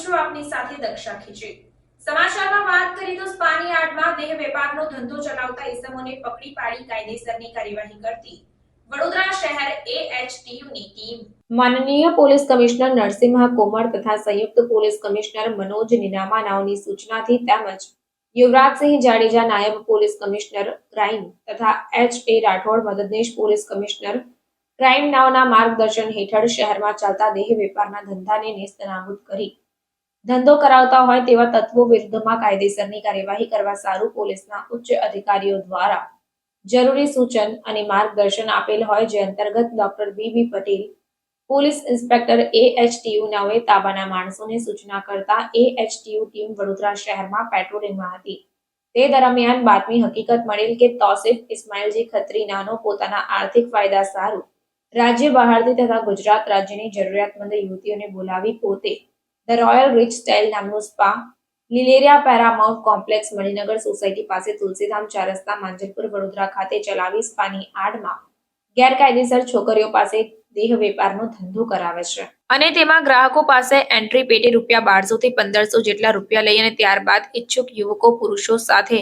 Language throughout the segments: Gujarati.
છું આપની સાથે દક્ષા ખીચી સમાચારમાં વાત કરી તો સ્પાની આડમાં દેહ વેપારનો ધંધો ચલાવતા ઇસમોને પકડી પાડી કાયદેસરની કાર્યવાહી કરતી. વડોદરા શહેર એએચટીયુની ટીમ. માનનીય પોલીસ કમિશનર નરસિંહ કોમર તથા સંયુક્ત પોલીસ કમિશનર મનોજ નિનામાનાઓની સૂચનાથી તેમજ યુવરાજસિંહ જાડેજા નાયબ પોલીસ કમિશનર ક્રાઇમ તથા એચ એ રાઠોડ, મદદનીશ પોલીસ કમિશનર ક્રાઇમ નાવના માર્ગદર્શન હેઠળ શહેરમાં ચાલતા દેહ વેપારના ધંધાને નેસ્તનાબૂદ કરી. ધંધો કરાવતા હોય તેવા તત્વો વિરુદ્ધમાં કાયદેસરની કાર્યવાહી કરવા સારું પોલીસના ઉચ્ચ અધિકારીઓ દ્વારા જરૂરી સૂચન અને માર્ગદર્શન આપેલ હોય જે અંતર્ગત doctor B B Patel, police inspector AHTU નવે તાબાના માણસોને સૂચના કરતા એએચટીયુ ટીમ વડોદરા શહેરમાં પેટ્રોલિંગમાં હતી. તે દરમિયાન બાતમી હકીકત મળેલ કે તોસિફ ઇસ્માઇલજી ખત્રીનાનો પોતાના આર્થિક ફાયદા સારું રાજ્ય બહારથી તથા ગુજરાત રાજ્યની જરૂરિયાતમંદ યુવતીઓને બોલાવી પોતે ધ રોયલ રિચ સ્ટાઇલ નામનું સ્પા લિલેરિયા પેરામાઉન્ટ કોમ્પ્લેક્સ મણિનગર સોસાયટી પાસે તુલસીધામ ચાર રસ્તા માંજલપુર વડોદરા ખાતે ચલાવી સ્પાની આડમાં ગેરકાયદેસર છોકરીઓ પાસે દેહ વેપારનો ધંધો કરાવે છે. અને તેમાં ગ્રાહકો પાસે એન્ટ્રી પેટે રૂપિયા બારસો થી પંદરસો જેટલા રૂપિયા લઈ અને ત્યારબાદ ઈચ્છુક યુવકો પુરુષો સાથે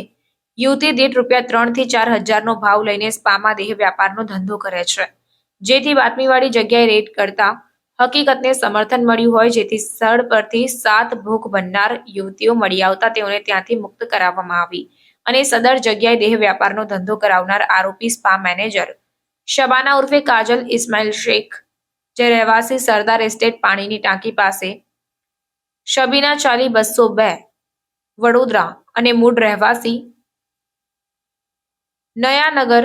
યુવતી દીઠ રૂપિયા ત્રણથી ચાર હજારનો ભાવ લઈને સ્પામાં દેહ વ્યાપારનો ધંધો કરે છે. જેથી બાતમીવાળી જગ્યાએ રેડ કરતા હકીકતને સમર્થન મળ્યું હોય જેથી સ્થળ પરથી સાત ભૂખ બનનાર યુવતીઓ મળી આવતા તેઓને ત્યાંથી મુક્ત કરાવવામાં આવી અને સદર જગ્યાએ દેહ વ્યાપારનો ધંધો કરાવનાર આરોપી સ્પા મેનેજર. શબાના ઉર્ફે કાજલ ઇસ્માઇલ શેખ, જે રહેવાસી સરદાર એસ્ટેટ પાણીની ટાંકી પાસે, શબીના ચાલી બસો બે, વડોદરા અને મૂળ રહેવાસી નયાનગર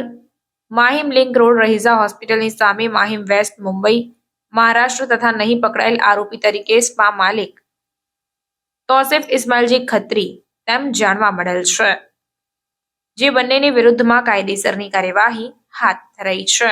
માહિમ લિંક રોડ રહીઝા હોસ્પિટલની સામે માહિમ વેસ્ટ મુંબઈ મહારાષ્ટ્ર તથા નહીં પકડાયેલ આરોપી તરીકે સ્પા માલિક તોસિફ ઇસ્માઇલજી ખત્રી તેમ જાણવા મળેલ છે. જે બંનેની વિરુદ્ધમાં કાયદેસરની કાર્યવાહી હાથ ધરાઈ છે.